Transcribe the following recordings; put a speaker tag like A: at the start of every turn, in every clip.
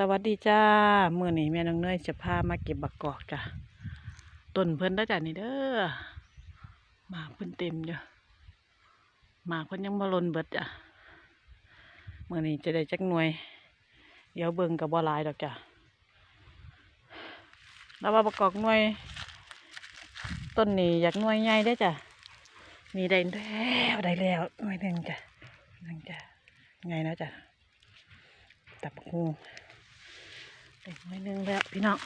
A: สวัสดีจ้ามื่อนี้แม่น้องเนยจะพามาเก็บบักกอกจ้ะต้นเพิ่นได้จ้ะนี่เด้อมาเพิ่นเต็มอยู่มาเพิ่นยังบ่ลนเบิดจ้ะมื่อนี้จะได้จักหน่วย เดี๋ยวเบิ่งกับบ่หลายดอกจ้ะแล้วว่าบักกอกหน่วย ต้นนี้อยากหน่วยใหญ่ได้จ้ะมีได้แล้วได้แล้วหน่วยหนึ่งจ้ะหนึ่งจ้ะไงนะจ้ะตับ บักได้หน่วยหนึ่งแล้วพี่น้อง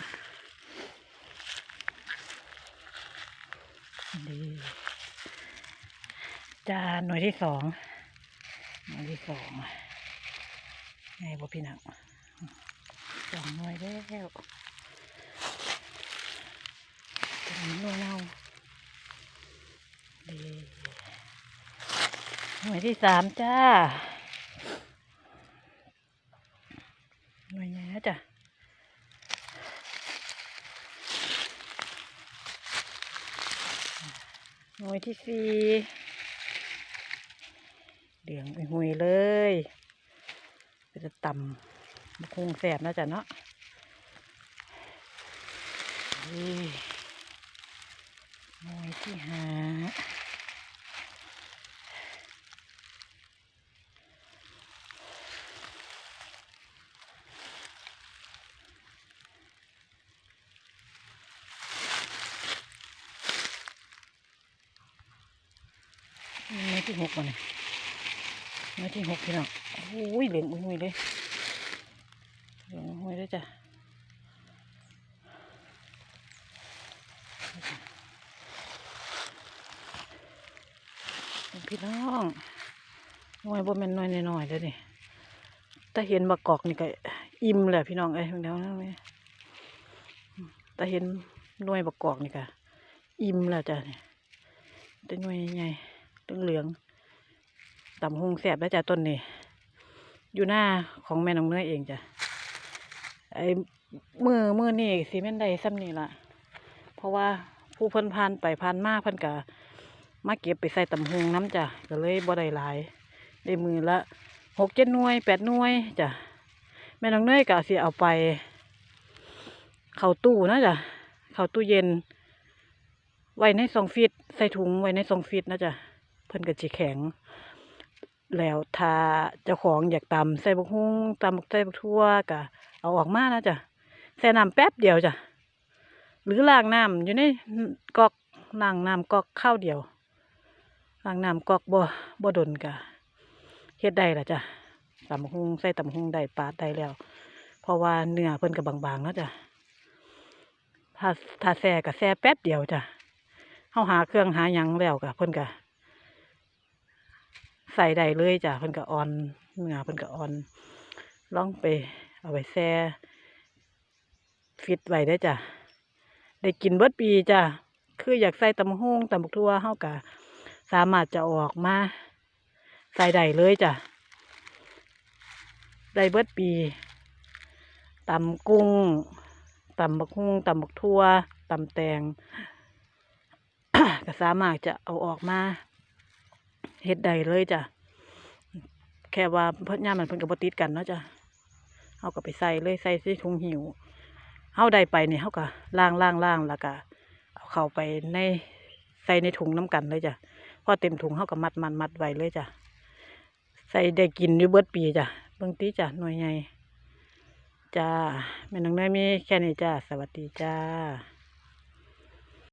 A: ดีจ้าหน่วยที่สองหน่วยที่สองไงบ่พี่น้องสองหน่วยแล้วตัวนี้หน่วยเน่าดีหน่วยที่สามจ้า หน่วยใหญ่นะจ้ะ หน่วยที่สี่เหลืองหุยเลยเป็นจะต่ำมันคงแสบนะจ๊ะเนาะหน่วยที่ห้า วยที่หกก่อนเลยหน่วยที่หกพี่น้องโอ้ยเหลืองหุ้ยเลยเหลืองหุ้ยเลยจ้ะพี่น้องหน่วยบ่แม่นหน่วยน้อยเด้อนี่ถ้าเห็นบักกอกนี่ก็อิ่มแหละพี่น้องเอ้ยเดี๋ยวนะแม่ถ้าเห็นหน่วยบักกอกนี่ก็อิ่มแล้วจ้ะนี่แต่หน่วยใหญ่ เหลืองๆต่ำหงแสบแล้วจ้ะต้นนี้ อยู่หน้าของแม่น้องเนยเองจ้ะไอ้มือมือนี่สีแม่นใดซ้ำนี่ละเพราะว่าผู้เพิ่นผ่านไปผ่านมาเพิ่นก็มาเก็บไปใส่ตำหงน้ำจ้ะก็เลยบ่ได้หลาย ได้มือละหกเจ็ดหน่วยแปดหน่วยจ้ะแม่น้องเนยก็สิเอาไป เข้าตู้นะจ้ะเข้าตู้เย็น ไว้ในซองฟิตใส่ถุงไว้ในซองฟิตนะจ้ะ เพิ่นก็สิแข็ง แล้วถ้าเจ้าของอยากตำใส่บักฮุ้งตำบักใส่บักทั่วก็เอาออกมานะจ้ะใส่น้ำแป๊บเดียวจ้ะหรือล้างน้ำอยู่ในกอกล้างน้ำกอกข้าวเดียวล้างน้ำกอกบ่บ่ดนกะเฮ็ดได้ละจ้ะตำบักหุงใส่ตำบักหุงได้ปาดได้แล้ว เพราะว่าเนื้อเพิ่นก็บางๆเนาะจ้ะถ้าถ้าแซ่ก็แซ่แป๊บเดียวจ้ะเฮาหาเครื่องหาหยังแล้วก็เพิ่นก็ ใส่ได้เลยจ้ะเพิ่นก็ออนเนื้อเพิ่นก็ออนลองไปเอาไปแซ่ฟิตไว้ได้จ้ะได้กินเบิดปีจ้ะคืออยากใส่ตำหงตำบักทั่วเฮาก็สามารถจะออกมาใส่ได้เลยจ้ะได้เบิดปีตำกุ้งตำบักฮุ่งตำบักทั่วตำแตงก็สามารถจะเอาออกมา เฮ็ดได้เลยจ้ะ แค่ว่าเพิ่นย่ามมันเพิ่นก็บ่ติดกันเนาะจ้ะเฮาก็ไปใส่เลยใส่ใส่ถุงหิวเฮาได้ไปเนี่ยเฮาก็ล้างล้างล้างแล้วก็เอาเข้าไปในใส่ในถุงน้ำกันเลยจ้ะพอเต็มถุงเขาก็มัดมัดมัดไว้เลยจ้ะใส่ได้กินอยู่เบิดปีจ้ะเบิ่งตีจ้ะหน่วยใหญ่จ้าแม่น้องเนยมีแค่นี้จ้าสวัสดีจ้า